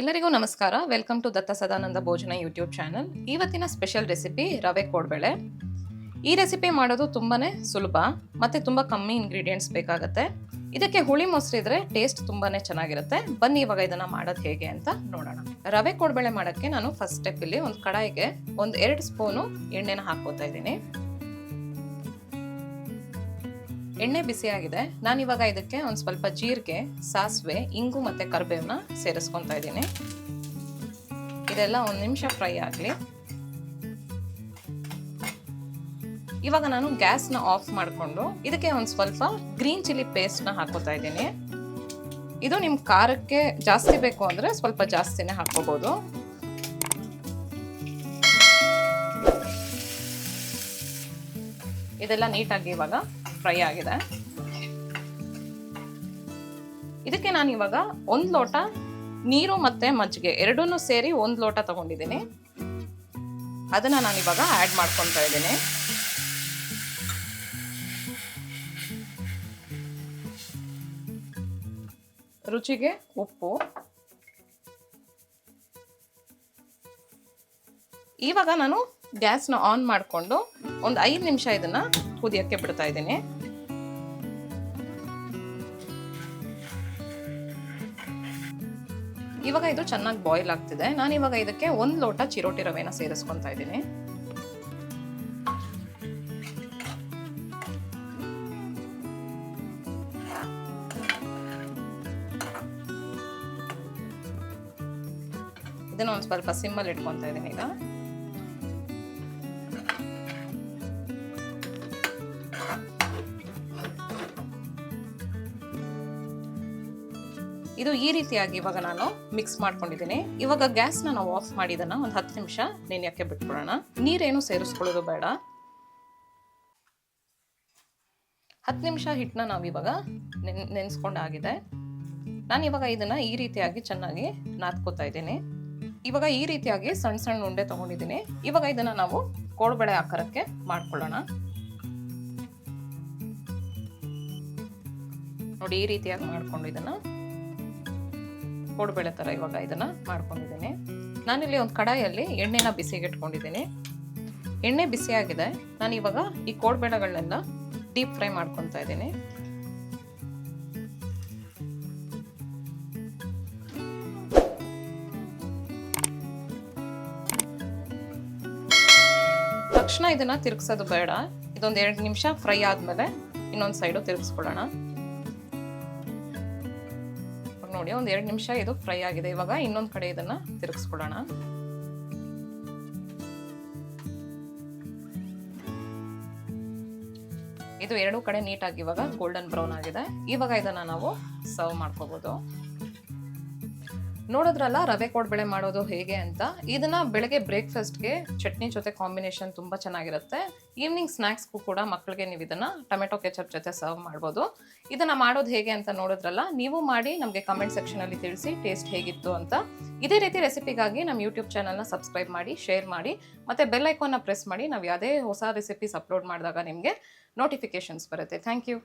ಎಲ್ಲರಿಗೂ ನಮಸ್ಕಾರ. Welcome to Datta Sadananda Bhojana YouTube channel ಇವತ್ತಿನ ಸ್ಪೆಷಲ್ ರೆಸಿಪಿ ರವೆ ಕೋಡ್ಬೇಳೆ. ಈ ರೆಸಿಪಿ ಮಾಡೋದು ತುಂಬಾ ಸುಲಭ, ಮತ್ತು ತುಂಬ ಕಮ್ಮಿ ಇಂಗ್ರೀಡಿಯೆಂಟ್ಸ್ ಬೇಕಾಗುತ್ತೆ. ಇದಕ್ಕೆ ಹುಳಿ ಮೊಸರು ಇದ್ರೆ ಟೇಸ್ಟ್ ತುಂಬಾ ಚೆನ್ನಾಗಿರುತ್ತೆ. ಬನ್ನಿ ಇವಾಗ ಇದನ್ನು ಮಾಡೋದು ಹೇಗೆ ಅಂತ ನೋಡೋಣ. ರವೆ ಕೋಡ್ಬೇಳೆ ಮಾಡೋಕ್ಕೆ ನಾನು ಫಸ್ಟ್ ಸ್ಟೆಪ್ ಇಲ್ಲಿ ಒಂದು ಕಡಾಯಿಗೆ ಒಂದು ಎರಡು ಸ್ಪೂನು ಎಣ್ಣೆನ ಹಾಕೋತಾ ಇದ್ದೀನಿ. ಎಣ್ಣೆ ಬಿಸಿಯಾಗಿದೆ. ನಾನು ಇವಾಗ ಇದಕ್ಕೆ ಒಂದು ಸ್ವಲ್ಪ ಜೀರಿಗೆ, ಸಾಸಿವೆ, ಇಂಗು ಮತ್ತು ಕರಿಬೇವನ್ನ ಸೇರಿಸ್ಕೊತಾ ಇದ್ದೀನಿ. ಇದೆಲ್ಲ ಒಂದು ನಿಮಿಷ ಫ್ರೈ ಆಗಲಿ. ಇವಾಗ ನಾನು ಗ್ಯಾಸ್ನ ಆಫ್ ಮಾಡಿಕೊಂಡು ಇದಕ್ಕೆ ಒಂದು ಸ್ವಲ್ಪ ಗ್ರೀನ್ ಚಿಲ್ಲಿ ಪೇಸ್ಟ್ನ ಹಾಕೋತಾ ಇದ್ದೀನಿ. ಇದು ನಿಮ್ಮ ಖಾರಕ್ಕೆ ಜಾಸ್ತಿ ಬೇಕು ಅಂದರೆ ಸ್ವಲ್ಪ ಜಾಸ್ತಿನೇ ಹಾಕೋಬೋದು. ಇದೆಲ್ಲ ನೀಟಾಗಿ ಇವಾಗ ಫ್ರೈ ಆಗಿದೆ. ಇದಕ್ಕೆ ನಾನು ಇವಾಗ ಒಂದು ಲೋಟ ನೀರು ಮತ್ತೆ ಮಜ್ಜಿಗೆ ಎರಡನ್ನೂ ಸೇರಿ ಒಂದು ಲೋಟ ತಗೊಂಡಿದ್ದೀನಿ. ಅದನ್ನ ನಾನು ಇವಾಗ ಆ್ಯಡ್ ಮಾಡ್ಕೊತಾ ಇದ್ದೀನಿ. ರುಚಿಗೆ ಉಪ್ಪು. ಇವಾಗ ನಾನು ಗ್ಯಾಸ್ನ ಆನ್ ಮಾಡಿಕೊಂಡು ಒಂದು ಐದು ನಿಮಿಷ ಇದನ್ನ ಕುದಿಯಕ್ಕೆ ಬಿಡ್ತಾ ಇದ್ದೀನಿ. ಇವಾಗ ಇದು ಚೆನ್ನಾಗಿ ಬಾಯ್ಲ್ ಆಗ್ತಿದೆ. ನಾನು ಇವಾಗ ಇದಕ್ಕೆ ಒಂದು ಲೋಟ ಚಿರೋಟಿ ರವೆನ ಸೇರಿಸ್ಕೊತಾ ಇದ್ದೀನಿ. ಇದನ್ನ ಒಂದು ಸ್ವಲ್ಪ ಸಿಮ್ಮಲ್ಲಿ ಇಟ್ಕೊತಾ ಇದ್ದೀನಿ ಈಗ. ಇದು ಈ ರೀತಿಯಾಗಿ ಇವಾಗ ನಾನು ಮಿಕ್ಸ್ ಮಾಡ್ಕೊಂಡಿದ್ದೀನಿ. ಇವಾಗ ಗ್ಯಾಸ್ನ ನಾವು ಆಫ್ ಮಾಡಿದನ್ನ ಒಂದು ಹತ್ತು ನಿಮಿಷ ನೆನೆಯಕ್ಕೆ ಬಿಟ್ಬಿಡೋಣ. ನೀರೇನು ಸೇರಿಸ್ಕೊಳ್ಳೋದು ಬೇಡ. ಹತ್ತು ನಿಮಿಷ ಹಿಟ್ಟನ್ನ ನಾವು ಇವಾಗ ನೆನ್, ನೆನೆಸ್ಕೊಂಡಾಗಿದೆ. ನಾನು ಇವಾಗ ಇದನ್ನ ಈ ರೀತಿಯಾಗಿ ಚೆನ್ನಾಗಿ ನಾದ್ಕೋತಾ ಇದ್ದೀನಿ. ಇವಾಗ ಈ ರೀತಿಯಾಗಿ ಸಣ್ಣ ಸಣ್ಣ ಉಂಡೆ ತಗೊಂಡಿದ್ದೀನಿ. ಇವಾಗ ಇದನ್ನ ನಾವು ಕೋಳ್ಬಳೆ ಆಕಾರಕ್ಕೆ ಮಾಡ್ಕೊಳ್ಳೋಣ. ನೋಡಿ ಈ ರೀತಿಯಾಗಿ ಮಾಡ್ಕೊಂಡು ಇದನ್ನ. ಕೋಡ್ಬೇಳೆ ಥರ ಇವಾಗ ಇದನ್ನ ಮಾಡ್ಕೊಂಡಿದ್ದೀನಿ. ನಾನಿಲ್ಲಿ ಒಂದು ಕಡಾಯಲ್ಲಿ ಎಣ್ಣೆನ ಬಿಸಿಗೆ ಇಟ್ಕೊಂಡಿದ್ದೀನಿ ಎಣ್ಣೆ ಬಿಸಿಯಾಗಿದೆ. ನಾನು ಇವಾಗ ಈ ಕೋಡ್ಬೇಳೆಗಳನ್ನೆಲ್ಲ ಡೀಪ್ ಫ್ರೈ ಮಾಡ್ಕೊತಾ ಇದ್ದೀನಿ. ತಕ್ಷಣ ಇದನ್ನ ತಿರುಗಿಸೋದು ಬೇಡ. ಇದೊಂದು ಎರಡು ನಿಮಿಷ ಫ್ರೈ ಆದಮೇಲೆ ಇನ್ನೊಂದು ಸೈಡು ತಿರುಗಿಸ್ಕೊಳ್ಳೋಣ. ನೋಡಿ, ಒಂದ್ ಎರಡು ನಿಮಿಷ ಇದು ಫ್ರೈ ಆಗಿದೆ. ಇವಾಗ ಇನ್ನೊಂದು ಕಡೆ ಇದನ್ನ ತಿರುಗಿಸ್ಕೊಳ್ಳೋಣ ಇದು ಎರಡು ಕಡೆ ನೀಟಾಗಿ ಇವಾಗ ಗೋಲ್ಡನ್ ಬ್ರೌನ್ ಆಗಿದೆ. ಇವಾಗ ಇದನ್ನ ನಾವು ಸರ್ವ್ ಮಾಡ್ಕೋಬಹುದು ನೋಡಿದ್ರಲ್ಲ ರವೆ ಕೋಡ್ಬೇಳೆ ಮಾಡೋದು ಹೇಗೆ ಅಂತ. ಇದನ್ನ ಬೆಳಗ್ಗೆ ಬ್ರೇಕ್ಫಾಸ್ಟ್ಗೆ ಚಟ್ನಿ ಜೊತೆ ಕಾಂಬಿನೇಷನ್ ತುಂಬಾ ಚೆನ್ನಾಗಿರುತ್ತೆ. ಈವ್ನಿಂಗ್ ಸ್ನ್ಯಾಕ್ಸ್ಗೂ ಕೂಡ ಮಕ್ಕಳಿಗೆ ನೀವು ಇದನ್ನ ಟೊಮೆಟೊ ಕೆಚಪ್ ಜೊತೆ ಸರ್ವ್ ಮಾಡ್ಬೋದು. ಇದನ್ನ ಮಾಡೋದು ಹೇಗೆ ಅಂತ ನೋಡಿದ್ರಲ್ಲ ನೀವು ಮಾಡಿ ನಮಗೆ ಕಮೆಂಟ್ ಸೆಕ್ಷನ್ ಅಲ್ಲಿ ತಿಳಿಸಿ ಟೇಸ್ಟ್ ಹೇಗಿತ್ತು ಅಂತ. ಇದೇ ರೀತಿ ರೆಸಿಪಿಗಾಗಿ ನಮ್ಮ ಯೂಟ್ಯೂಬ್ ಚಾನಲ್ನ ಸಬ್ಸ್ಕ್ರೈಬ್ ಮಾಡಿ, ಶೇರ್ ಮಾಡಿ, ಮತ್ತೆ ಬೆಲ್ ಐಕಾನ್ನ ಪ್ರೆಸ್ ಮಾಡಿ ನಾವು ಯಾವುದೇ ಹೊಸ ರೆಸಿಪೀಸ್ ಅಪ್ಲೋಡ್ ಮಾಡಿದಾಗ ನಿಮಗೆ ನೋಟಿಫಿಕೇಶನ್ಸ್ ಬರುತ್ತೆ. Thank you.